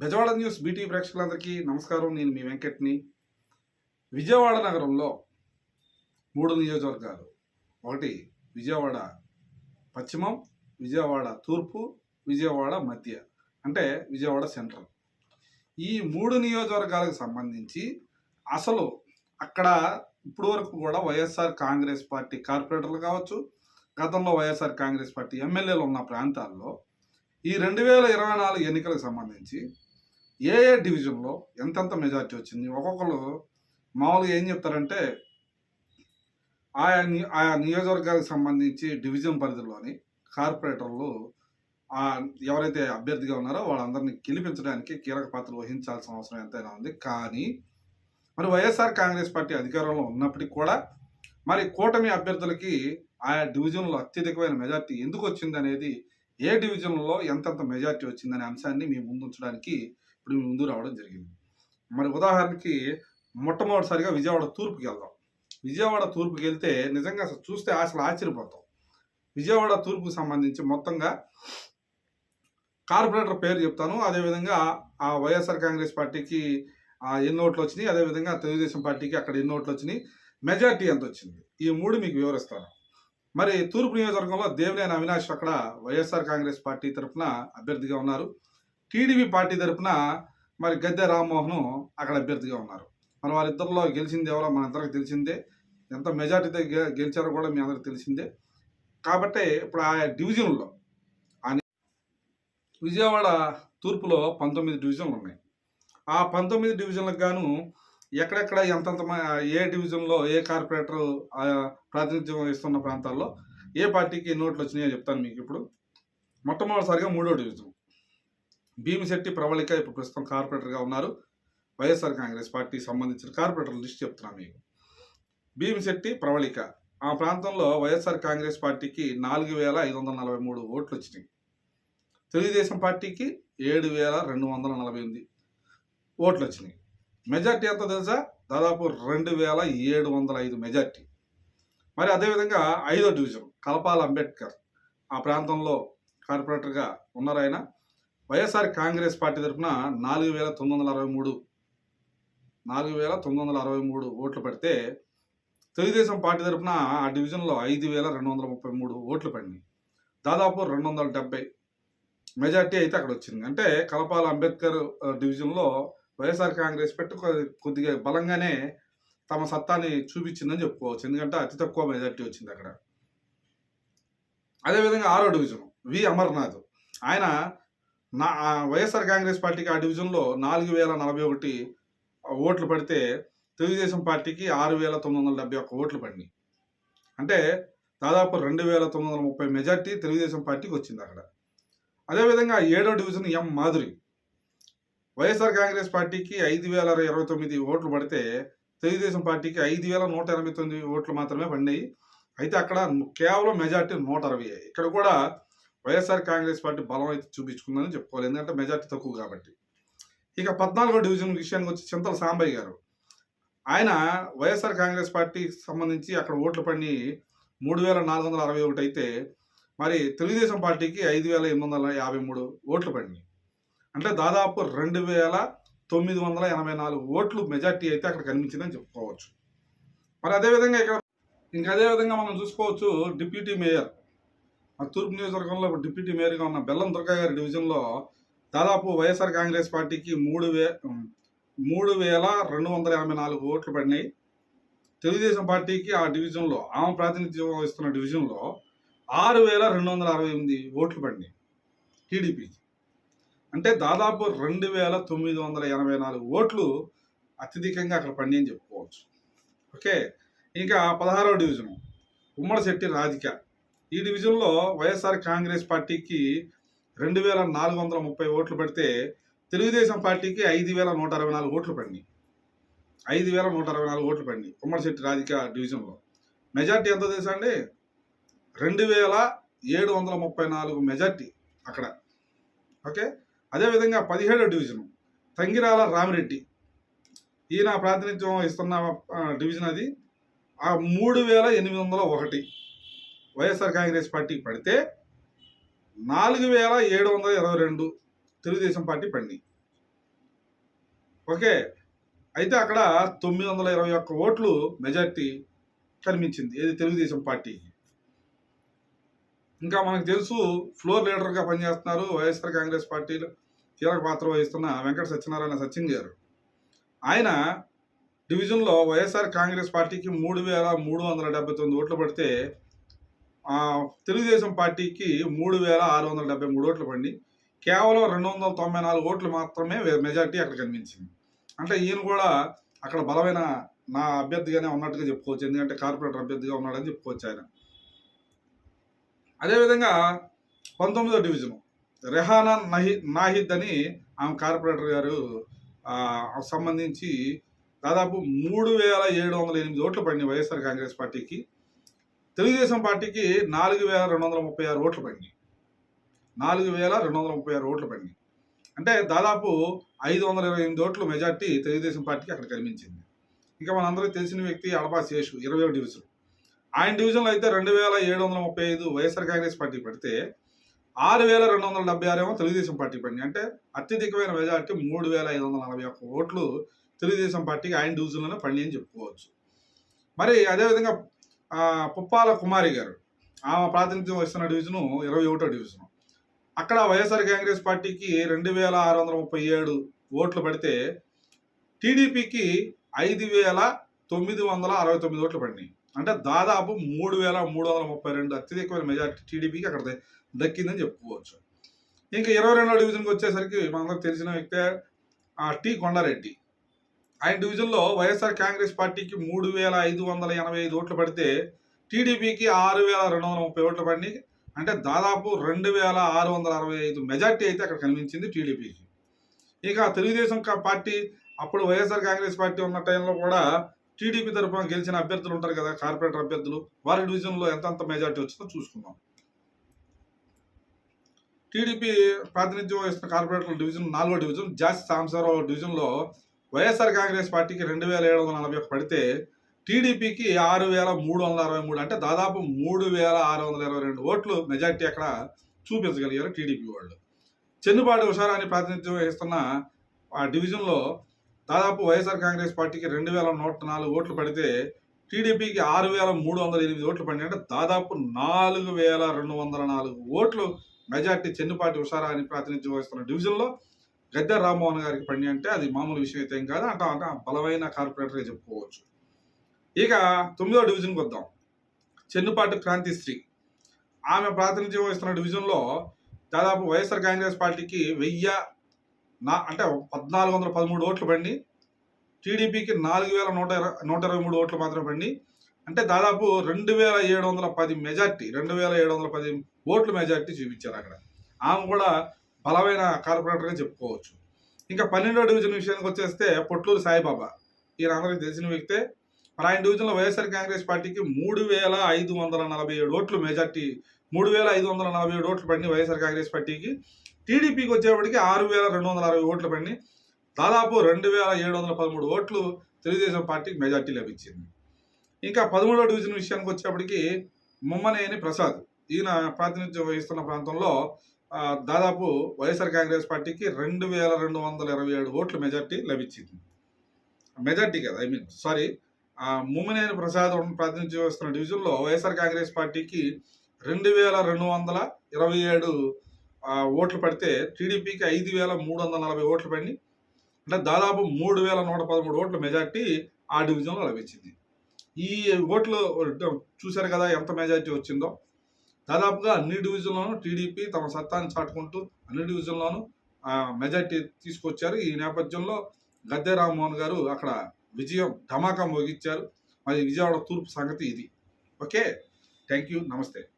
Bezawada news BT ప్రేక్షకులందరికీ నమస్కారం. నేను మీ వెంకట్ని. విజయవాడ నగరంలో మూడు నియోజకవర్గాలు. ఒకటి విజయవాడ పశ్చిమం విజయవాడ తూర్పు విజయవాడ మధ్య అంటే విజయవాడ సెంట్రల్. ఈ మూడు నియోజకవర్గాలకు సంబంధించి అసలు అక్కడ ఇప్పుడు వరకు కూడా వైఎస్ఆర్ కాంగ్రెస్ పార్టీ కార్పొరేటర్లు కావచ్చు గతంలో వైఎస్ఆర్ కాంగ్రెస్ పార్టీ ఎమ్మెల్యేలు ఉన్న ప్రాంతాల్లో ఈ రెండు వేల ఇరవై నాలుగు ఎన్నికలకు సంబంధించి ఏ ఏ డివిజన్లో ఎంతెంత మెజార్టీ వచ్చింది? ఒక్కొక్కరు మామూలుగా ఏం చెప్తారంటే ఆయా ని- ఆయా నియోజకవర్గాలకు సంబంధించి డివిజన్ పరిధిలోని కార్పొరేటర్లు ఎవరైతే అభ్యర్థిగా ఉన్నారో వాళ్ళందరినీ గెలిపించడానికి కీలక పాత్ర వహించాల్సిన అవసరం ఎంతైనా ఉంది. కానీ మరి వైఎస్ఆర్ కాంగ్రెస్ పార్టీ అధికారంలో ఉన్నప్పటికీ కూడా మరి కూటమి అభ్యర్థులకి ఆయా డివిజన్లో అత్యధికమైన మెజార్టీ ఎందుకు వచ్చింది అనేది ఏ డివిజన్లో ఎంతెంత మెజార్టీ వచ్చిందనే అంశాన్ని మీ ముందు ఉంచడానికి ఇప్పుడు ముందు రావడం జరిగింది. మరి ఉదాహరణకి మొట్టమొదటిసారిగా విజయవాడ తూర్పుకి వెళ్దాం. విజయవాడ తూర్పుకి వెళ్తే నిజంగా అసలు చూస్తే అసలు ఆశ్చర్యపోతాం. విజయవాడ తూర్పుకు సంబంధించి మొత్తంగా కార్పొరేటర్ పేరు చెప్తాను. అదేవిధంగా ఆ వైఎస్ఆర్ కాంగ్రెస్ పార్టీకి ఆ ఎన్ని ఓట్లు వచ్చినాయి అదేవిధంగా తెలుగుదేశం పార్టీకి అక్కడ ఎన్ని ఓట్లు వచ్చినాయి మెజార్టీ ఎంత వచ్చింది? ఈ మూడు మీకు వివరిస్తాను. మరి తూర్పు నియోజకవర్గంలో దేవినేని అవినాష్ అక్కడ వైఎస్ఆర్ కాంగ్రెస్ పార్టీ తరఫున అభ్యర్థిగా ఉన్నారు. టీడీపీ పార్టీ తరఫున మరి గద్దె రామ్మోహన్ అక్కడ అభ్యర్థిగా ఉన్నారు. మరి వారిద్దరిలో గెలిచింది ఎవరో మనందరికి తెలిసిందే. ఎంత మెజార్టీతో గెలిచారో కూడా మీ అందరికి తెలిసిందే. కాబట్టి ఇప్పుడు ఆ డివిజన్లో ఆ విజయవాడ తూర్పులో పంతొమ్మిది డివిజన్లు ఉన్నాయి. ఆ పంతొమ్మిది డివిజన్లకు గాను ఎక్కడెక్కడ ఎంతంత ఏ డివిజన్లో ఏ కార్పొరేటర్ ఆ ప్రాతినిధ్యం వహిస్తున్న ప్రాంతాల్లో ఏ పార్టీకి ఎన్ని ఓట్లు వచ్చినాయో చెప్తాను మీకు ఇప్పుడు. మొట్టమొదటిసారిగా మూడో డివిజన్. భీమిశెట్టి ప్రవళిక ఇప్పుడు ప్రస్తుతం కార్పొరేటర్గా ఉన్నారు. వైఎస్ఆర్ కాంగ్రెస్ పార్టీకి సంబంధించిన కార్పొరేటర్ లిస్ట్ చెప్తున్నాను మీకు. భీమిశెట్టి ప్రవళిక ఆ ప్రాంతంలో వైఎస్ఆర్ కాంగ్రెస్ పార్టీకి నాలుగు వేల ఐదు వందల నలభై మూడు ఓట్లు వచ్చినాయి. తెలుగుదేశం పార్టీకి ఏడు వేల రెండు వందల నలభై ఎనిమిది ఓట్లు వచ్చినాయి. మెజార్టీ ఎంత తెలుసా? దాదాపు రెండు వేల ఏడు వందల ఐదు మెజార్టీ. మరి అదేవిధంగా ఐదో డివిజన్ కలపాల అంబేద్కర్ ఆ ప్రాంతంలో కార్పొరేటర్గా ఉన్నారు ఆయన వైఎస్ఆర్ కాంగ్రెస్ పార్టీ తరఫున నాలుగు వేల తొమ్మిది వందల అరవై మూడు నాలుగు వేల తొమ్మిది వందల అరవై మూడు ఓట్లు పడితే తెలుగుదేశం పార్టీ తరఫున ఆ డివిజన్లో ఐదు వేల రెండు వందల ముప్పై మూడు ఓట్లు పడినాయి. దాదాపు రెండు వందల డెబ్బై మెజార్టీ అయితే అక్కడ వచ్చింది. అంటే కలపాల అంబేద్కర్ డివిజన్లో వైఎస్ఆర్ కాంగ్రెస్ పెట్టి కొద్దిగా బలంగానే తమ సత్తాని చూపించిందని చెప్పుకోవచ్చు. ఎందుకంటే అతి తక్కువ మెజార్టీ వచ్చింది అక్కడ. అదేవిధంగా ఆరో డివిజన్ వి. అమర్నాథ్. ఆయన నా వైఎస్ఆర్ కాంగ్రెస్ పార్టీకి ఆ డివిజన్లో నాలుగు వేల నలభై ఒకటి ఓట్లు పడితే తెలుగుదేశం పార్టీకి ఆరు వేల తొమ్మిది వందల డెబ్బై ఒక్క ఓట్లు పడినాయి. అంటే దాదాపు రెండు వేల తొమ్మిది వందల ముప్పై మెజార్టీ తెలుగుదేశం పార్టీకి వచ్చింది అక్కడ. అదేవిధంగా ఏడో division M Madhuri. YSR Congress పార్టీకి ఐదు వేల ఇరవై తొమ్మిది ఓట్లు పడితే తెలుగుదేశం పార్టీకి ఐదు వేల నూట ఎనభై తొమ్మిది ఓట్లు మాత్రమే పడినాయి. అయితే అక్కడ కేవలం మెజార్టీ నూట అరవై. ఇక్కడ కూడా వైఎస్ఆర్ కాంగ్రెస్ పార్టీ బలం అయితే చూపించుకుందని చెప్పుకోవాలి. ఎందుకంటే మెజార్టీ తక్కువ కాబట్టి. ఇక పద్నాలుగో డివిజన్ విషయానికి వచ్చి చింతల సాంబయ్య గారు. ఆయన వైఎస్ఆర్ కాంగ్రెస్ పార్టీకి సంబంధించి అక్కడ ఓట్లు పడి మూడు వేల నాలుగు వందల అరవై ఒకటి అయితే మరి తెలుగుదేశం పార్టీకి ఐదు వేల ఎనిమిది వందల యాభై మూడు ఓట్లు పడినాయి. అంటే దాదాపు రెండు వేల తొమ్మిది వందల ఎనభై నాలుగు ఓట్లు మెజార్టీ అయితే అక్కడ కనిపించిందని చెప్పుకోవచ్చు. మరి అదేవిధంగా ఇక్కడ ఇంకా అదేవిధంగా మనం చూసుకోవచ్చు డిప్యూటీ మేయర్ తూర్పు నియోజకవర్గంలో డిప్యూటీ మేయర్గా ఉన్న బెల్లం దుర్గా గారి డివిజన్లో దాదాపు వైఎస్ఆర్ కాంగ్రెస్ పార్టీకి మూడు వే మూడు వేల రెండు వందల యాభై నాలుగు ఓట్లు పడినాయి. తెలుగుదేశం పార్టీకి ఆ డివిజన్లో ఆమె ప్రాతినిధ్యం వహిస్తున్న డివిజన్లో ఆరు వేల రెండు వందల అరవై ఎనిమిది ఓట్లు పడినాయి టీడీపీకి. అంటే దాదాపు రెండు వేల తొమ్మిది వందల ఎనభై నాలుగు ఓట్లు అత్యధికంగా అక్కడ పడినాయి అని చెప్పుకోవచ్చు. ఓకే ఇంకా పదహారవ డివిజన్ ఉమ్మడిశెట్టి రాధిక. ఈ డివిజన్లో వైఎస్ఆర్ కాంగ్రెస్ పార్టీకి రెండు వేల నాలుగు వందల ముప్పై ఓట్లు పడితే తెలుగుదేశం పార్టీకి ఐదు వేల నూట అరవై నాలుగు ఓట్లు పడినాయి. ఐదు వేల నూట అరవై నాలుగు ఓట్లు పడినాయి ఉమ్మడిశెట్టి రాధిక డివిజన్లో. మెజార్టీ ఎంత తెలుసా అండి? రెండు వేల ఏడు వందల ముప్పై నాలుగు మెజార్టీ అక్కడ. ఓకే? అదేవిధంగా పదిహేడో డివిజన్ తంగిరాల రామిరెడ్డి. ఈయన ప్రాతినిధ్యం ఇస్తున్న డివిజన్ అది. ఆ మూడు వేల ఎనిమిది వందల ఒకటి. వైఎస్ఆర్ కాంగ్రెస్ పార్టీకి పడితే నాలుగు వేల ఏడు వందల ఇరవై రెండు తెలుగుదేశం పార్టీ పడినాయి ఓకే అయితే అక్కడ తొమ్మిది వందల ఇరవై ఒక్క ఓట్లు మెజార్టీ కనిపించింది. ఏది తెలుగుదేశం పార్టీకి ఇంకా మనకు తెలుసు ఫ్లోర్ లీడర్గా పనిచేస్తున్నారు వైఎస్ఆర్ కాంగ్రెస్ పార్టీలో కీలక పాత్ర వహిస్తున్న వెంకట సత్యనారాయణ సచిన్ గారు. ఆయన డివిజన్లో వైఎస్ఆర్ కాంగ్రెస్ పార్టీకి మూడు వేల మూడు వందల డెబ్బై తొమ్మిది ఓట్లు పడితే తెలుగుదేశం పార్టీకి మూడు వేల ఆరు వందల డెబ్బై మూడు ఓట్లు పడి కేవలం రెండు వందల తొంభై నాలుగు ఓట్లు మాత్రమే మెజార్టీ అక్కడ కనిపించింది. అంటే ఈయన కూడా అక్కడ బలమైన నా అభ్యర్థిగానే ఉన్నట్టుగా చెప్పుకోవచ్చు. ఎందుకంటే కార్పొరేటర్ అభ్యర్థిగా ఉన్నాడని చెప్పుకోవచ్చు ఆయన. అదేవిధంగా పంతొమ్మిదో డివిజన్ రెహానా నహి నాహిద్ అని ఆమె కార్పొరేటర్ గారు సంబంధించి దాదాపు మూడు వేల ఏడు వందల ఎనిమిది ఓట్లు పడినాయి వైఎస్ఆర్ కాంగ్రెస్ పార్టీకి. తెలుగుదేశం పార్టీకి నాలుగు వేల రెండు వందల ముప్పై ఆరు ఓట్లు పడినాయి. నాలుగు వేల రెండు వందల ముప్పై ఆరు ఓట్లు పడినాయి. అంటే దాదాపు ఐదు వందల ఇరవై ఎనిమిది ఓట్లు మెజార్టీ తెలుగుదేశం పార్టీకి అక్కడ కనిపించింది. ఇంకా మనందరికీ తెలిసిన వ్యక్తి అడపా శేషు ఇరవై డివిజన్ ఆయన డివిజన్లో అయితే రెండు వేల ఏడు వందల ముప్పై ఐదు వైఎస్ఆర్ కాంగ్రెస్ పార్టీ పడితే ఆరు వేల రెండు వందల డెబ్బై ఆరేమో తెలుగుదేశం పార్టీ పడింది అంటే అత్యధికమైన మెజార్టీ మూడు వేల ఐదు వందల నలభై ఒక్క ఓట్లు తెలుగుదేశం పార్టీకి ఆయన డివిజన్లోనే పడి అని చెప్పుకోవచ్చు. మరి అదేవిధంగా పుప్పాల కుమారి గారు. ఆమె ప్రాతినిధ్యం వహిస్తున్న డివిజను ఇరవై ఒకటో డివిజను. అక్కడ వైఎస్ఆర్ కాంగ్రెస్ పార్టీకి రెండు వేల ఆరు వందల ముప్పై ఏడు ఓట్లు పడితే టీడీపీకి ఐదు వేల తొమ్మిది వందల అరవై తొమ్మిది ఓట్లు పడినాయి. అంటే దాదాపు మూడు వేల మూడు వందల ముప్పై రెండు అత్యధికమైన మెజార్టీ టీడీపీకి అక్కడ దక్కిందని చెప్పుకోవచ్చు. ఇంకా ఇరవై రెండో డివిజన్కి వచ్చేసరికి మనందరికి తెలిసిన వ్యక్తే టీ టి కొండారెడ్డి. ఆయన డివిజన్లో వైఎస్ఆర్ కాంగ్రెస్ పార్టీకి మూడు వేల ఐదు వందల ఎనభై ఐదు ఓట్లు పడితే టీడీపీకి ఆరు వేల రెండు వందల ముప్పై ఓట్లు పడి అంటే దాదాపు రెండు వేల ఆరు వందల అరవై ఐదు మెజార్టీ అయితే అక్కడ కనిపించింది టీడీపీకి. ఇక తెలుగుదేశం కా- పార్టీ అప్పుడు వైఎస్ఆర్ కాంగ్రెస్ పార్టీ ఉన్న టైంలో కూడా టీడీపీ తరఫున గెలిచిన అభ్యర్థులు ఉంటారు కదా కార్పొరేటర్ అభ్యర్థులు. వారి డివిజన్లో ఎంతంత మెజార్టీ వచ్చిందో చూసుకుందాం. టీడీపీ ప్రాతినిధ్యం వహిస్తున్న కార్పొరేటర్ డివిజన్ నాలుగో డివిజన్ జాస్ సాంసారావు డివిజన్లో వైఎస్ఆర్ కాంగ్రెస్ పార్టీకి రెండు వేల ఏడు వందల నలభై ఒకటి పడితే టీడీపీకి ఆరు వేల మూడు వందల అరవై మూడు అంటే దాదాపు మూడు వేల ఆరు వందల ఇరవై రెండు ఓట్లు మెజార్టీ అక్కడ చూపించగలిగారు టీడీపీ వాళ్ళు. చెన్నుపాటి ఉషారాన్ని ప్రాతినిధ్యం వహిస్తున్న ఆ డివిజన్లో దాదాపు వైఎస్ఆర్ కాంగ్రెస్ పార్టీకి రెండు వేల నూట నాలుగు ఓట్లు పడితే టీడీపీకి ఆరు వేల మూడు వందల ఎనిమిది ఓట్లు పడినాయి అంటే దాదాపు నాలుగు వేల రెండు వందల నాలుగు ఓట్లు మెజార్టీ చెన్నుపాటి ఉషారా అని ప్రాతినిధ్యం వహిస్తున్న డివిజన్లో గద్దె రామ్మోహన్ గారికి పడినాయి అంటే అది మామూలు విషయం అయితే ఏం కాదు. అంటే అంటే బలమైన కార్పొరేటర్గా చెప్పుకోవచ్చు. ఇక తొమ్మిదో డివిజన్కి వద్దాం. చెన్నుపాటి క్రాంతిశ్రీ ఆమె ప్రాతినిధ్యం వహిస్తున్న డివిజన్లో దాదాపు వైఎస్ఆర్ కాంగ్రెస్ పార్టీకి వెయ్యి నా అంటే పద్నాలుగు వందల పదమూడు ఓట్లు పడి టీడీపీకి నాలుగు వేల నూట ఇరవై నూట ఇరవై మూడు ఓట్లు మాత్రమే పడి అంటే దాదాపు రెండు వేల ఏడు వందల పది మెజార్టీ రెండు వేల ఏడు వందల పది ఓట్లు మెజార్టీ చూపించారు అక్కడ. ఆమె కూడా బలమైన కార్పొరేటర్గా చెప్పుకోవచ్చు. ఇంకా పన్నెండో డివిజన్ విషయానికి వచ్చేస్తే పొట్లూరు సాయిబాబా. ఈయన అందరికీ తెలిసిన వ్యక్తే. మరి ఆయన డివిజన్లో వైఎస్ఆర్ కాంగ్రెస్ పార్టీకి మూడు వేల ఐదు వందల నలభై ఏడు ఓట్లు మెజార్టీ మూడు వేల ఐదు వందల నలభై ఏడు ఓట్లు పడినాయి వైఎస్ఆర్ కాంగ్రెస్ పార్టీకి. టీడీపీకి వచ్చేప్పటికి ఆరు వేల రెండు వందల అరవై ఓట్లు పడినాయి. దాదాపు రెండు వేల ఏడు వందల పదమూడు ఓట్లు తెలుగుదేశం పార్టీకి మెజార్టీ లభించింది. ఇంకా పదమూడో డివిజన్ విషయానికి వచ్చేప్పటికి ముమ్మనేని ప్రసాద్. ఈయన ప్రాతినిధ్యం వహిస్తున్న ప్రాంతంలో దాదాపు వైఎస్ఆర్ కాంగ్రెస్ పార్టీకి రెండు వేల రెండు వందల ఇరవై ఏడు ఓట్లు మెజార్టీ లభించింది. మెజార్టీ కదా I mean sorry Mummaneni Prasad ప్రాతినిధ్యం వస్తున్న డివిజన్లో వైఎస్ఆర్ కాంగ్రెస్ పార్టీకి రెండు వేల రెండు వందల ఇరవై ఏడు ఓట్లు పడితే టీడీపీకి ఐదు వేల మూడు వందల నలభై ఓట్లు పడి అంటే దాదాపు మూడు వేల నూట పదమూడు ఓట్ల మెజార్టీ ఆ డివిజన్లో లభించింది. ఈ ఓట్లు చూశారు కదా ఎంత మెజార్టీ వచ్చిందో. దాదాపుగా అన్ని డివిజన్లోనూ టీడీపీ తమ సత్తాన్ని చాటుకుంటూ అన్ని డివిజన్లోనూ ఆ, మెజార్టీ తీసుకొచ్చారు. ఈ నేపథ్యంలో గద్దె రామ్మోహన్ గారు అక్కడ విజయం ధమాకా మోగించారు. మరి విజయవాడ తూర్పు సంగతి ఇది. ఓకే? థ్యాంక్ యూ నమస్తే.